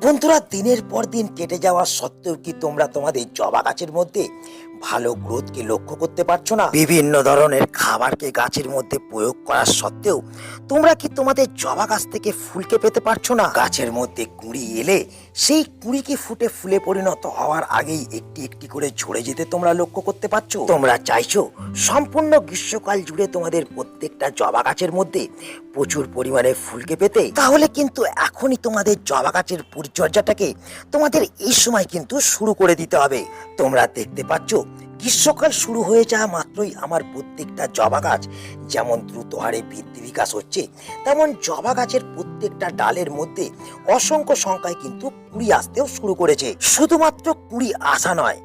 বন্ধুরা, দিনের পর দিন কেটে যাওয়া সত্ত্বেও কি তোমরা তোমাদের জবা গাছের মধ্যে ভালো গ্রোথকে লক্ষ্য করতে পারছ না? বিভিন্ন ধরনের খাবারকে গাছের মধ্যে প্রয়োগ করার সত্ত্বেও তোমরা কি তোমাদের জবা গাছ থেকে ফুলকে পেতে পারছ না? গাছের মধ্যে কুঁড়ি এলে সেই কুড়িকে ফুটে ফুলে পরিণত হওয়ার আগেই একটি একটি করে ঝরে যেতে তোমরা লক্ষ্য করতে পারছ। তোমরা চাইছো সম্পূর্ণ গ্রীষ্মকাল জুড়ে তোমাদের প্রত্যেকটা জবা গাছের মধ্যে প্রচুর পরিমাণে ফুলকে পেতে। তাহলে কিন্তু এখনই তোমাদের জবা গাছের পরিচর্যাটাকে তোমাদের এই সময় কিন্তু শুরু করে দিতে হবে। তোমরা দেখতে পাচ্ছ গ্রীষ্মকাল শুরু হয়ে যাওয়া মাত্রই আমার প্রত্যেকটা জবা গাছ যেমন দ্রুত হারে বৃদ্ধি বিকাশ হচ্ছে, তেমন জবা গাছের প্রত্যেকটা ডালের মধ্যে অসংখ্য সংখ্যায় কিন্তু কুড়ি আসতেও শুরু করেছে। শুধুমাত্র কুড়ি আসা নয়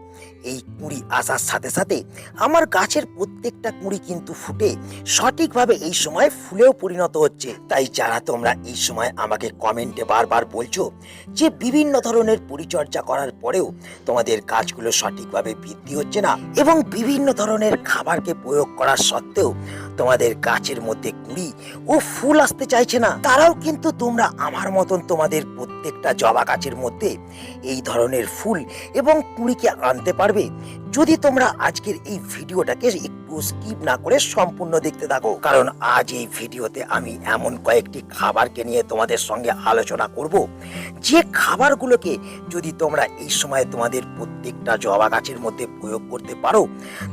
এই কুড়ি আসার সাথে সাথে আমার গাছের প্রত্যেকটা কুড়ি কিন্তু ফুটে সঠিকভাবে এই সময় ফুলেও পরিণত হচ্ছে। তাই যারা তোমরা এই সময় আমাকে কমেন্টে বারবার বলছো যে বিভিন্ন ধরনের পরিচর্যা করার পরেও তোমাদের গাছগুলো সঠিকভাবে বৃদ্ধি হচ্ছে না এবং বিভিন্ন ধরনের খাবারকে প্রয়োগ করার সত্ত্বেও তোমাদের গাছের মধ্যে কুড়ি ও ফুল আসতে চাইছে না। তারাও কিন্তু তোমরা আমার মতন তোমাদের প্রত্যেকটা জবা গাছের মধ্যে এই ধরনের ফুল এবং কুড়িকে আনতে পারবে। যদি তোমরা আজকের এই ভিডিওটাকে একটু স্কিপ না করে সম্পূর্ণ দেখতে থাকো, কারণ আজ এই ভিডিওতে আমি এমন কয়েকটি খাবারকে নিয়ে তোমাদের সঙ্গে আলোচনা করব। যে খাবারগুলোকে যদি তোমরা এই সময় তোমাদের প্রত্যেকটা জবা গাছের মধ্যে প্রয়োগ করতে পারো,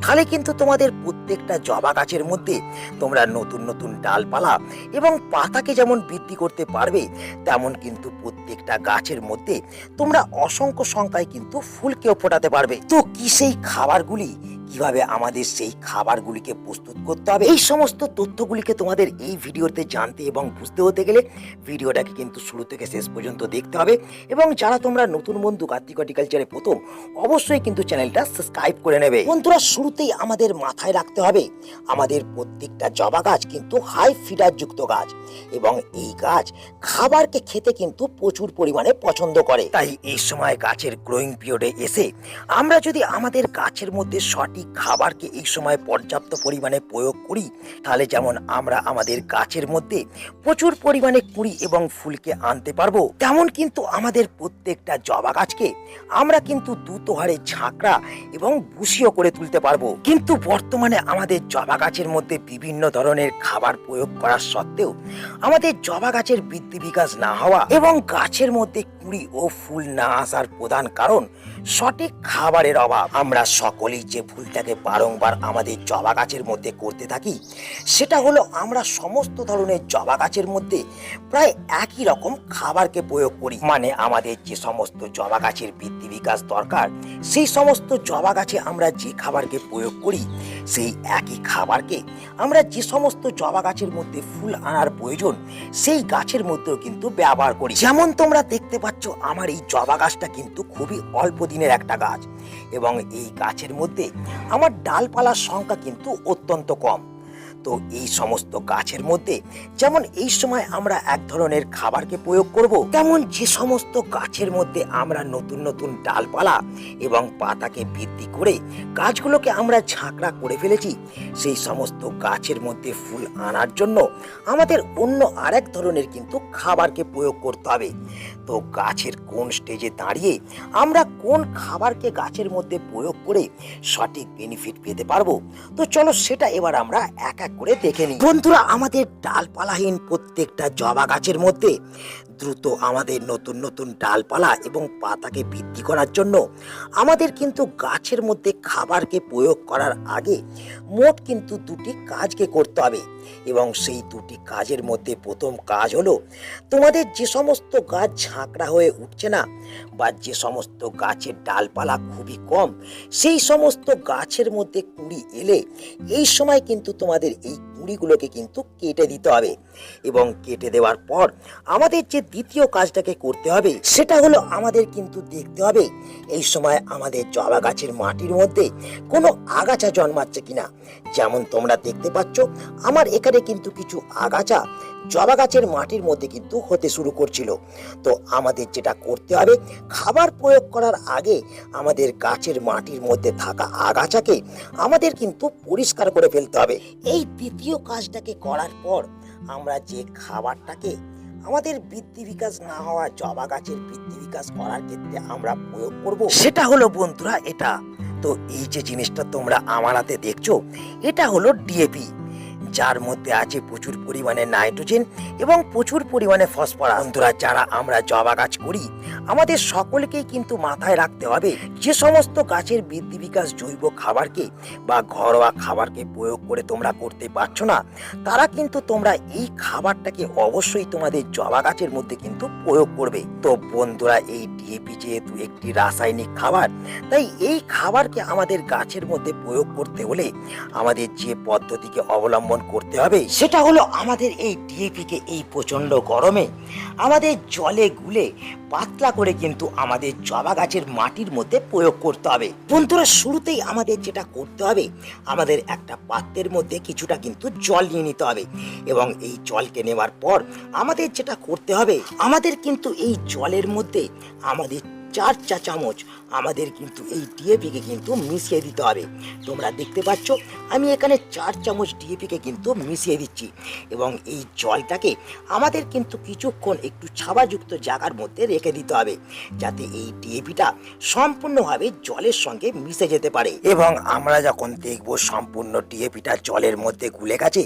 তাহলে কিন্তু তোমাদের প্রত্যেকটা জবা গাছের মধ্যে তোমরা নতুন নতুন ডালপালা এবং পাতাকে যেমন বৃদ্ধি করতে পারবে, তেমন কিন্তু প্রত্যেকটা গাছের মধ্যে তোমরা অসংখ্য সংখ্যায় কিন্তু ফুলকেও ফোটাতে পারবে। তো কি সেই খাবারগুলি কীভাবে আমাদের সেই খাবারগুলিকে প্রস্তুত করতে হবে? এই সমস্ত তথ্যগুলিকে তোমাদের এই ভিডিওতে জানতে এবং বুঝতে হতে গেলে ভিডিওটাকে কিন্তু শুরু থেকে শেষ পর্যন্ত দেখতে হবে। এবং যারা তোমরা নতুন বন্ধু কার্তিক হর্টিকালচারে প্রথম, অবশ্যই কিন্তু চ্যানেলটা সাবস্ক্রাইব করে নেবে। বন্ধুরা, শুরুতেই আমাদের মাথায় রাখতে হবে, আমাদের প্রত্যেকটা জবা গাছ কিন্তু হাই ফিডার যুক্ত গাছ এবং এই গাছ খাবারকে খেতে কিন্তু প্রচুর পরিমাণে পছন্দ করে। তাই এই সময় গাছের গ্রোয়িং পিরিয়ডে এসে আমরা যদি আমাদের গাছের মধ্যে সঠিক খাবারকে এই সময় পর্যাপ্ত পরিমাণে প্রয়োগ করি, তাহলে যেমন আমরা আমাদের গাছের মধ্যে প্রচুর পরিমাণে কুড়ি এবং ফুলকে আনতে পারব, তেমন কিন্তু আমাদের প্রত্যেকটা জবা গাছকে আমরা কিন্তু দ্রুত হারে ঝাঁকড়া এবং বুশিও করে তুলতে পারব। কিন্তু বর্তমানে আমাদের জবা গাছের মধ্যে বিভিন্ন ধরনের খাবার প্রয়োগ করার সত্ত্বেও আমাদের জবা গাছের বৃদ্ধি বিকাশ না হওয়া এবং গাছের মধ্যে কুড়ি ও ফুল না আসার প্রধান কারণ সঠিক খাবারের অভাব। আমরা সকলেই যে ভুলটাকে বারংবার আমাদের জবা গাছের মধ্যে করতে থাকি, সেটা হলো আমরা সমস্ত ধরনের জবা গাছের মধ্যে প্রায় একই রকম খাবারকে প্রয়োগ করি। মানে আমাদের যে সমস্ত জবা গাছের বৃদ্ধি বিকাশ দরকার, সেই সমস্ত জবা গাছে আমরা যে খাবারকে প্রয়োগ করি, সেই একই খাবারকে আমরা যে সমস্ত জবা গাছের মধ্যে ফুল আনার প্রয়োজন, সেই গাছের মধ্যেও কিন্তু ব্যবহার করি। যেমন তোমরা দেখতে পাচ্ছ, আমার এই জবা গাছটা কিন্তু খুবই অল্প দিনের একটা গাছ। এবং এই গাছের মধ্যে আমার ডালপালার সংখ্যা কিন্তু অত্যন্ত কম। তো এই সমস্ত গাছের মধ্যে যেমন এই সময় আমরা এক ধরনের খাবারকে প্রয়োগ করব, তেমন যে সমস্ত গাছের মধ্যে আমরা নতুন নতুন ডালপালা এবং পাতাকে বৃদ্ধি করে গাছগুলোকে আমরা ঝাঁকড়া করে ফেলেছি, সেই সমস্ত গাছের মধ্যে ফুল আনার জন্য আমাদের অন্য আরেক ধরনের কিন্তু খাবারকে প্রয়োগ করতে হবে। তো গাছের কোন স্টেজে দাঁড়িয়ে আমরা কোন খাবারকে গাছের মধ্যে প্রয়োগ করে সঠিক বেনিফিট পেতে পারব? তো চলো সেটা এবার আমরা এক এক করে দেখে নিই। বন্ধুরা, আমাদের ডালপালাহীন প্রত্যেকটা জবা গাছের মধ্যে দ্রুত আমাদের নতুন নতুন ডালপালা এবং পাতাকে বৃদ্ধি করার জন্য আমাদের কিন্তু গাছের মধ্যে খাবারকে প্রয়োগ করার আগে মোট কিন্তু দুটি কাজকে করতে হবে। এবং সেই দুটি কাজের মধ্যে প্রথম কাজ হলো, তোমাদের যে সমস্ত গাছ ঝাঁকড়া হয়ে উঠছে না বা যে সমস্ত গাছের ডালপালা খুবই কম, সেই সমস্ত গাছের মধ্যে কুড়ি এলে এই সময় কিন্তু তোমাদের এই কুড়িগুলোকে কিন্তু কেটে দিতে হবে এবং কেটে দেওয়ার পর আমাদের যে দ্বিতীয় কাজটাকে করতে হবে সেটা হলো আমাদের কিন্তু দেখতে হবে এই সময় আমাদের জবা গাছের মাটির মধ্যে কোনো আগাছা জন্মাচ্ছে কিনা। যেমন তোমরা দেখতে পাচ্ছ, আমার এখানে কিন্তু কিছু আগাছা জবা গাছের মাটির মধ্যে কিন্তু হতে শুরু করছিল। তো আমাদের যেটা করতে হবে, খাবার প্রয়োগ করার আগে আমাদের গাছের মাটির মধ্যে থাকা আগাছাকে আমাদের কিন্তু পরিষ্কার করে ফেলতে হবে। এই দ্বিতীয় কাজটাকে করার পর আমরা যে খাবারটাকে আমাদের বৃদ্ধি বিকাশ না হওয়া জবা গাছের বৃদ্ধি বিকাশ করার ক্ষেত্রে আমরা প্রয়োগ করব, সেটা হলো বন্ধুরা এটা। তো এই যে জিনিসটা তোমরা আমার হাতে দেখছ, এটা হলো ডিএপি যার মধ্যে আছে প্রচুর পরিমাণে নাইট্রোজেন এবং প্রচুর পরিমাণে ফসফরাস। বন্ধুরা, যারা আমরা জবা গাছ করি আমাদের সকলকেই কিন্তু মাথায় রাখতে হবে যে সমস্ত গাছের বৃদ্ধি বিকাশ জৈব খাবারকে বা ঘরোয়া খাবারকে প্রয়োগ করে তোমরা করতে পারছ না, তারা কিন্তু তোমরা এই খাবারটাকে অবশ্যই তোমাদের জবা গাছের মধ্যে কিন্তু প্রয়োগ করবে। তো বন্ধুরা, এই ডিএপি যেহেতু একটি রাসায়নিক খাবার, তাই এই খাবারকে আমাদের গাছের মধ্যে প্রয়োগ করতে হলে আমাদের যে পদ্ধতিকে অবলম্বন করতে হবে, সেটা হলো আমাদের এই ডিএপিকে এই প্রচণ্ড গরমে আমাদের জলে গুলে পাতলা করে কিন্তু আমাদের জবা গাছের মাটির মধ্যে প্রয়োগ করতে হবে। বন্ধুরা, শুরুতেই আমাদের যেটা করতে হবে, আমাদের একটা পাত্রের মধ্যে কিছুটা কিন্তু জল নিয়ে নিতে হবে এবং এই জলকে নেওয়ার পর আমাদের যেটা করতে হবে, আমাদের কিন্তু এই জলের মধ্যে আমাদের চার চা চামচ আমাদের কিন্তু এই ডিএপিকে কিন্তু মিশিয়ে দিতে হবে। তোমরা দেখতে পাচ্ছ, আমি এখানে চার চামচ ডিএপিকে কিন্তু মিশিয়ে দিচ্ছি এবং এই জলটাকে আমাদের কিন্তু কিছুক্ষণ একটু ছাবাযুক্ত জায়গার মধ্যে রেখে দিতে হবে, যাতে এই ডিএপিটা সম্পূর্ণভাবে জলের সঙ্গে মিশে যেতে পারে। এবং আমরা যখন দেখব সম্পূর্ণ ডিএপিটা জলের মধ্যে গুলে গেছে,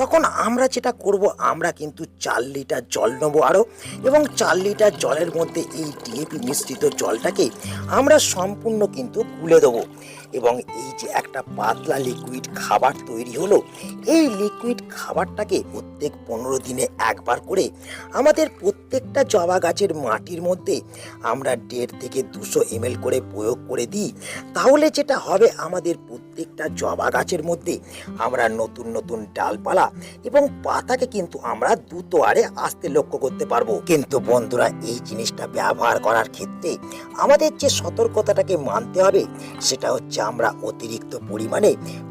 তখন আমরা যেটা করব, আমরা কিন্তু চার লিটার জল নেব আরও এবং চার লিটার জলের মধ্যে এই ডিএপি মিশ্রিত জলটাকে আমরা সম্পূর্ণ কিন্তু গুলে দেবো। এবং এই যে একটা পাতলা লিকুইড খাবার তৈরি হলো, এই লিকুইড খাবারটাকে প্রত্যেক পনেরো দিনে একবার করে আমাদের প্রত্যেকটা জবা গাছের মাটির মধ্যে আমরা দেড় থেকে দুশো এমএল করে প্রয়োগ করে দিই। তাহলে যেটা হবে, আমাদের প্রত্যেকটা জবা গাছের মধ্যে আমরা নতুন নতুন ডালপালা এবং পাতাকে কিন্তু আমরা দ্রুত আরে আসতে লক্ষ্য করতে পারব। কিন্তু বন্ধুরা, এই জিনিসটা ব্যবহার করার ক্ষেত্রে আমাদের যে সতর্কতাটাকে মানতে হবে, সেটা হচ্ছে আমরা অতিরিক্ত পরিমাণে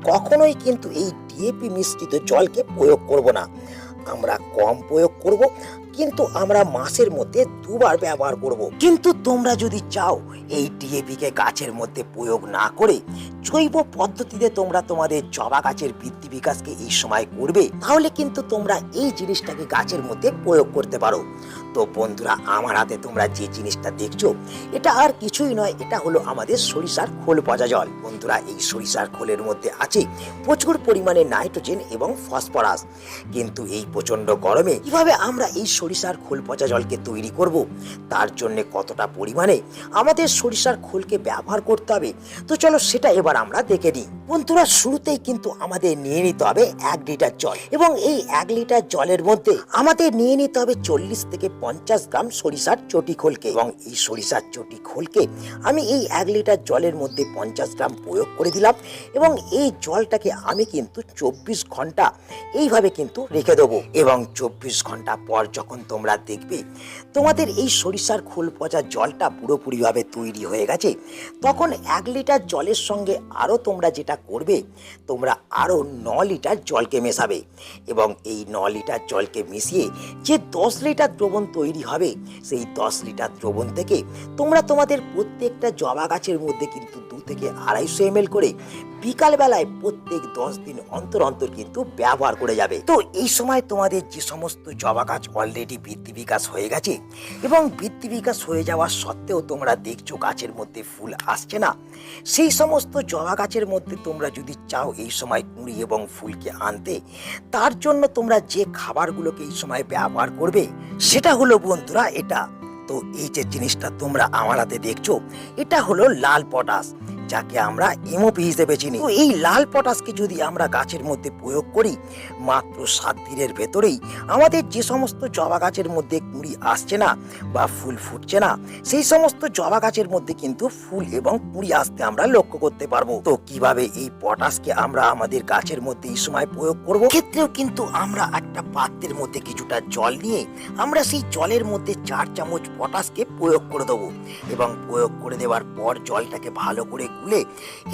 কখনোই কিন্তু এই ডিএপি মিশ্রিত জলকে প্রয়োগ করব না। আমরা কম প্রয়োগ করব কিন্তু আমরা মাসের মধ্যে দুবার ব্যবহার করব। কিন্তু তোমরা যদি চাও এই ডিএপি কে গাছের মধ্যে প্রয়োগ না করে জৈব পদ্ধতিতে তোমরা তোমাদের জবা গাছের বৃদ্ধি বিকাশকে এই সময় করবে, তাহলে কিন্তু তোমরা এই জিনিসটাকে গাছের মধ্যে প্রয়োগ করতে পারো। তো বন্ধুরা, আমার হাতে তোমরা যে জিনিসটা দেখছ, এটা আর কিছুই নয়, এটা হলো আমাদের সরিষার খোল পচা জল। বন্ধুরা, এই সরিষার খোলের মধ্যে আছে প্রচুর পরিমাণে নাইট্রোজেন এবং ফসফরাস। কিন্তু এই প্রচণ্ড গরমে কীভাবে আমরা এই সরিষার খোল পচা জলকে তৈরি করব। তার জন্য কতটা পরিমাণে আমাদের সরিষার খোলকে ব্যবহার করতে হবে? তো চলো সেটা এবার আমরা দেখে নিই। বন্ধুরা, শুরুতেই কিন্তু আমাদের নিয়ে নিতে হবে এক লিটার জল এবং এই এক লিটার জলের মধ্যে আমাদের নিয়ে নিতে হবে চল্লিশ থেকে পঞ্চাশ গ্রাম সরিষার চটি খোলকে এবং এই সরিষার চটি খোলকে আমি এই এক লিটার জলের মধ্যে পঞ্চাশ গ্রাম প্রয়োগ করে দিলাম এবং এই জলটাকে আমি কিন্তু চব্বিশ ঘণ্টা এইভাবে কিন্তু রেখে দেবো এবং চব্বিশ ঘণ্টা পর যখন তোমরা দেখবে তোমাদের এই সরিষার খোল পচা জলটা পুরোপুরিভাবে তৈরি হয়ে গেছে, তখন এক লিটার জলের সঙ্গে আরও তোমরা যেটা করবে, তোমরা আরও ন লিটার জলকে মেশাবে এবং এই ন লিটার জলকে মিশিয়ে যে দশ লিটার দ্রবণ তৈরি হবে, সেই দশ লিটার দ্রবণ থেকে তোমরা তোমাদের প্রত্যেকটা জবা গাছের মধ্যে কিন্তু দু থেকে আড়াইশো এম করে বিকাল বেলায় প্রত্যেক দশ দিন অন্তর অন্তর কিন্তু ব্যবহার করে যাবে। তো এই সময় তোমাদের যে সমস্ত জবা গাছ অলরেডি বৃদ্ধি বিকাশ হয়ে গেছে এবং বৃদ্ধি বিকাশ হয়ে যাওয়া সত্ত্বেও তোমরা দেখছ গাছের মধ্যে ফুল আসছে না। সেই সমস্ত জবা গাছের মধ্যে তোমরা যদি চাও এই সময় কুঁড়ি এবং ফুলকে আনতে, তার জন্য তোমরা যে খাবারগুলোকে এই সময় ব্যবহার করবে, সেটা হলো বন্ধুরা এটা। তো এই যে জিনিসটা তোমরা আমার হাতে দেখছ, এটা হলো লাল পটাশ। যাকে আমরা এমওপি হিসেবে চিনি। এই লাল পটাশকে যদি আমরা গাছের মধ্যে প্রয়োগ করি, মাত্র সাত দিনের ভেতরেই আমাদের যে সমস্ত জবা গাছের মধ্যে কুঁড়ি আসছে না বা ফুল ফুটছে না, সেই সমস্ত জবা গাছের মধ্যে কিন্তু ফুল এবং কুঁড়ি আসতে আমরা লক্ষ্য করতে পারব। তো কীভাবে এই পটাশকে আমরা আমাদের গাছের মধ্যে এই সময় প্রয়োগ করব? ক্ষেত্রেও কিন্তু আমরা একটা পাত্রের মধ্যে কিছুটা জল নিয়ে আমরা সেই জলের মধ্যে চার চামচ পটাশকে প্রয়োগ করে দেবো। এবং প্রয়োগ করে দেওয়ার পর জলটাকে ভালো করে গুলে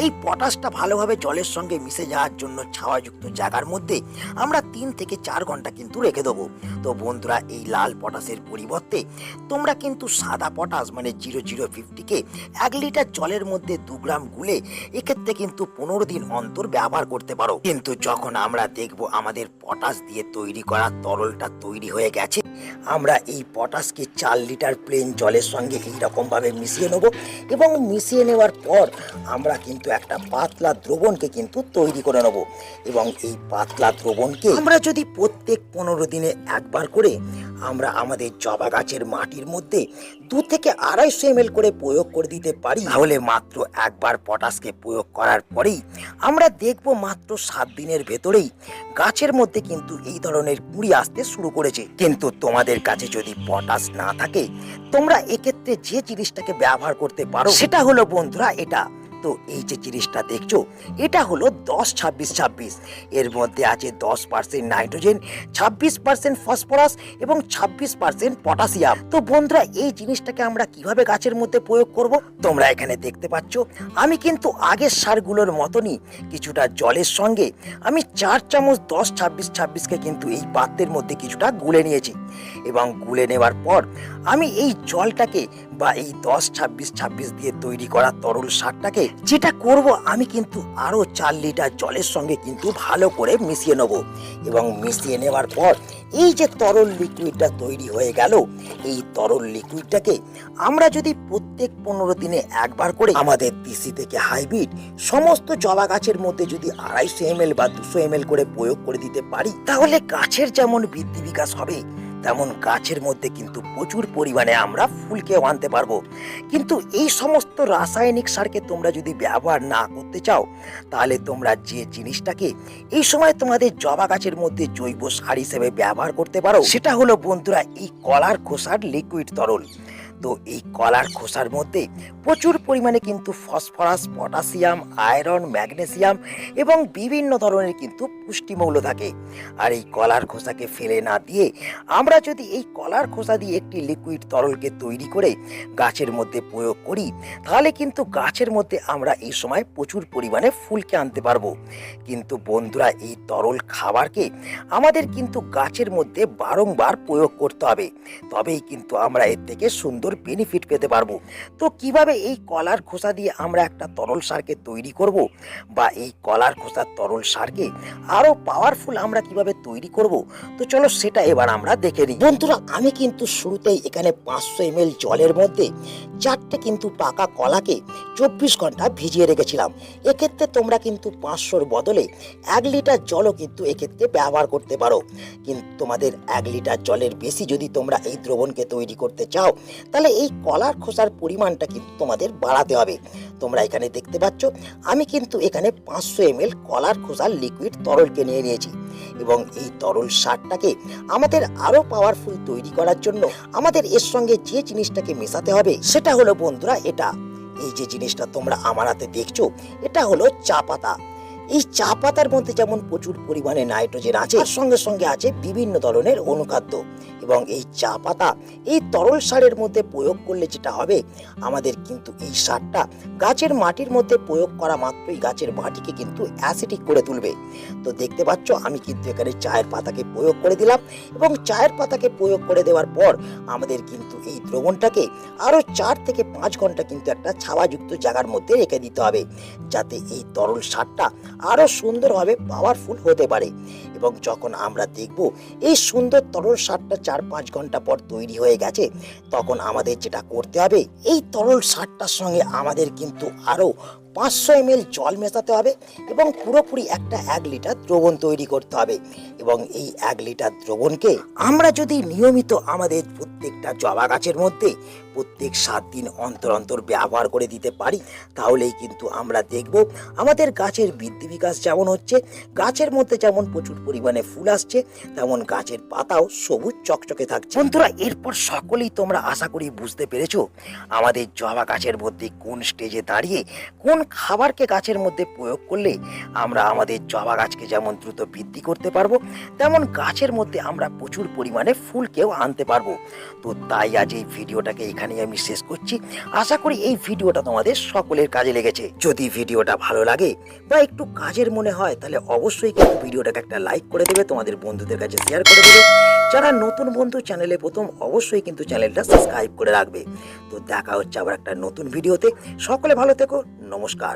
এই পটাশটা ভালোভাবে জলের সঙ্গে মিশে যাওয়ার জন্য ছাওয়াযুক্ত জায়গার মধ্যে আমরা তিন থেকে চার ঘণ্টা কিন্তু রেখে দেবো। তো বন্ধুরা, এই লাল পটাশের পরিবর্তে তোমরা কিন্তু সাদা পটাশ মানে জিরো জিরো ফিফটিকে এক লিটার জলের মধ্যে দু গ্রাম গুলে এক্ষেত্রে কিন্তু পনেরো দিন অন্তর ব্যবহার করতে পারো। কিন্তু যখন আমরা দেখব আমাদের পটাশ দিয়ে তৈরি করা তরলটা তৈরি হয়ে গেছে, আমরা এই পটাশকে চার লিটার প্লেন জলের সঙ্গে এইরকম ভাবে মিশিয়ে নেব এবং মিশিয়ে নেওয়ার পর আমরা কিন্তু একটা পাতলা দ্রবণকে কিন্তু তৈরি করে নেব এবং এই পাতলা দ্রবণকে আমরা যদি প্রত্যেক পনেরো দিনে একবার করে আমরা আমাদের জবা গাছের মাটির মধ্যে দু থেকে আড়াইশো এম করে প্রয়োগ করে দিতে পারি, তাহলে মাত্র একবার পটাশকে প্রয়োগ করার পরেই আমরা দেখব মাত্র সাত দিনের ভেতরেই গাছের মধ্যে কিন্তু এই ধরনের কুড়ি আসতে শুরু করেছে। কিন্তু তোমাদের কাছে যদি পটাশ না থাকে, তোমরা এক্ষেত্রে যে জিনিসটাকে ব্যবহার করতে পারো, সেটা হলো বন্ধুরা এটা। তো এই যে জিনিসটা দেখছ, এটা হলো দশ ছাব্বিশ ছাব্বিশ। এর মধ্যে আছে দশ পার্সেন্ট নাইট্রোজেন, ছাব্বিশ পার্সেন্ট ফসফরাস এবং ছাব্বিশ পার্সেন্ট পটাশিয়াম। তো বন্ধুরা, এই জিনিসটাকে আমরা কীভাবে গাছের মধ্যে প্রয়োগ করব, তোমরা এখানে দেখতে পাচ্ছ। আমি কিন্তু আগের সারগুলোর মতনই কিছুটা জলের সঙ্গে আমি চার চামচ দশ ছাব্বিশ ছাব্বিশকে কিন্তু এই পাত্রের মধ্যে কিছুটা গুলে নিয়েছি। এবং গুলে নেওয়ার পর আমি এই জলটাকে বা এই দশ, ছাব্বিশ ছাব্বিশ দিয়ে তৈরি করা তরল সারটাকে যেটা করব আমি কিন্তু আরও চার লিটার জলের সঙ্গে কিন্তু ভালো করে মিশিয়ে নেব। এবং মিশিয়ে নেওয়ার পর এই যে তরল লিকুইডটা তৈরি হয়ে গেল, এই তরল লিকুইডটাকে আমরা যদি প্রত্যেক পনেরো দিনে একবার করে আমাদের তিসি থেকে হাইব্রিড সমস্ত জবা গাছের মধ্যে যদি আড়াইশো এম বা দুশো এম করে প্রয়োগ করে দিতে পারি, তাহলে গাছের যেমন বৃদ্ধি বিকাশ হবে তেমন গাছের মধ্যে কিন্তু প্রচুর পরিমাণে আমরা ফুলকেও আনতে পারব। কিন্তু এই সমস্ত রাসায়নিক সারকে তোমরা যদি ব্যবহার না করতে চাও, তাহলে তোমরা যে জিনিসটাকে এই সময় তোমাদের জবা গাছের মধ্যে জৈব সার হিসেবে ব্যবহার করতে পারো, সেটা হলো বন্ধুরা এই কলার খোসার লিকুইড তরল। তো এই কলার খোসার মধ্যে প্রচুর পরিমাণে কিন্তু ফসফরাস, পটাশিয়াম, আয়রন, ম্যাগনেসিয়াম এবং বিভিন্ন ধরনের কিন্তু পুষ্টিমৌল থাকে। আর এই কলার খোসাকে ফেলে না দিয়ে আমরা যদি এই কলার খোসা দিয়ে একটি লিকুইড তরলকে তৈরি করে গাছের মধ্যে প্রয়োগ করি, তাহলে কিন্তু গাছের মধ্যে আমরা এই সময় প্রচুর পরিমাণে ফুলকে আনতে পারব। কিন্তু বন্ধুরা, এই তরল খাবারকে আমাদের কিন্তু গাছের মধ্যে বারংবার প্রয়োগ করতে হবে। তবেই কিন্তু আমরা এর থেকে সুন্দর বেনিফিট পেতে পারব। তো কীভাবে এই কলার খোসা দিয়ে আমরা একটা তরল সারকে তৈরি করব বা এই কলার খোসার তরল সারকে আরও পাওয়ারফুল আমরা কীভাবে তৈরি করব? তো চলো সেটা এবার আমরা দেখে নিই। বন্ধুরা, আমি কিন্তু শুরুতেই এখানে পাঁচশো এম জলের মধ্যে চারটে কিন্তু পাকা কলাকে চব্বিশ ঘণ্টা ভিজিয়ে রেখেছিলাম। এক্ষেত্রে তোমরা কিন্তু পাঁচশোর বদলে এক লিটার জলও কিন্তু এক্ষেত্রে ব্যবহার করতে পারো। কিন্তু তোমাদের এক লিটার জলের বেশি যদি তোমরা এই দ্রবণকে তৈরি করতে চাও তাহলে এই কলার খোসার পরিমাণটা কিন্তু তোমাদের বাড়াতে হবে। তোমরা এখানে দেখতে পাচ্ছ, আমি কিন্তু এখানে পাঁচশো এম কলার খোসার লিকুইড তরলকে নিয়ে নিয়েছি এবং এই তরল সারটাকে আমাদের আরও পাওয়ারফুল তৈরি করার জন্য আমাদের এর সঙ্গে যে জিনিসটাকে মেশাতে হবে সেটা হলো বন্ধুরা এটা। এই যে জিনিসটা তোমরা আমার হাতে দেখছ, এটা হলো চা পাতা। এই চা পাতার মধ্যে যেমন প্রচুর পরিমাণে নাইট্রোজেন আছে সঙ্গে সঙ্গে আছে বিভিন্ন ধরনের অনুখাদ্য। এবং এই চা পাতা, এই তরল সারের মধ্যে প্রয়োগ করলে যেটা হবে, আমাদের কিন্তু এই সারটা গাছের মাটির মধ্যে প্রয়োগ করা মাত্রই গাছের মাটিকে কিন্তু অ্যাসিডিক করে তুলবে। তো দেখতে পাচ্ছ, আমি কিন্তু এখানে চায়ের পাতাকে প্রয়োগ করে দিলাম এবং চায়ের পাতাকে প্রয়োগ করে দেওয়ার পর আমাদের কিন্তু এই দ্রবণটাকে আরও চার থেকে পাঁচ ঘণ্টা কিন্তু একটা ছাওয়াযুক্ত জায়গার মধ্যে রেখে দিতে হবে, যাতে এই তরল সারটা আরও সুন্দরভাবে পাওয়ারফুল হতে পারে। এবং যখন আমরা দেখব, এই সুন্দর তরল সারটা চার পাঁচ ঘণ্টা পর তৈরি হয়ে গেছে, তখন আমাদের যেটা করতে হবে, এই তরল সারটার সঙ্গে আমাদের কিন্তু আরও পাঁচশো এম জল মেশাতে হবে এবং পুরোপুরি একটা এক লিটার দ্রবণ তৈরি করতে হবে। এবং এই এক লিটার দ্রবণকে আমরা যদি নিয়মিত আমাদের প্রত্যেকটা জবা গাছের মধ্যে প্রত্যেক সাত দিন অন্তর অন্তর ব্যবহার করে দিতে পারি, তাহলেই কিন্তু আমরা দেখব আমাদের গাছের বৃদ্ধি বিকাশ যেমন হচ্ছে, গাছের মধ্যে যেমন প্রচুর পরিমাণে ফুল আসছে, তেমন গাছের পাতাও সবুজ চকচকে থাকছে। বন্ধুরা, এরপর সকলেই তোমরা আশা করি বুঝতে পেরেছ আমাদের জবা গাছের মধ্যে কোন স্টেজে দাঁড়িয়ে, কোন খাবারকে গাছের মধ্যে প্রয়োগ করলে আমরা আমাদের জবা গাছকে যেমন দ্রুত বৃদ্ধি করতে পারব, তেমন গাছের মধ্যে আমরা প্রচুর পরিমাণে ফুলকেও আনতে পারব। তো তাই আজ এই ভিডিওটাকে এখানে এখানেই আমি শেষ করছি। আশা করি এই ভিডিওটা তোমাদের সকলের কাজে লেগেছে। যদি ভিডিওটা ভালো লাগে বা একটু কাজের মনে হয়, তাহলে অবশ্যই কিন্তু ভিডিওটাকে একটা লাইক করে দেবে, তোমাদের বন্ধুদের কাছে শেয়ার করে দেবে। যারা নতুন বন্ধু চ্যানেলে প্রথম, অবশ্যই কিন্তু চ্যানেলটা সাবস্ক্রাইব করে রাখবে। তো দেখা হচ্ছে আবার একটা নতুন ভিডিওতে। সকলে ভালো থেকো, নমস্কার।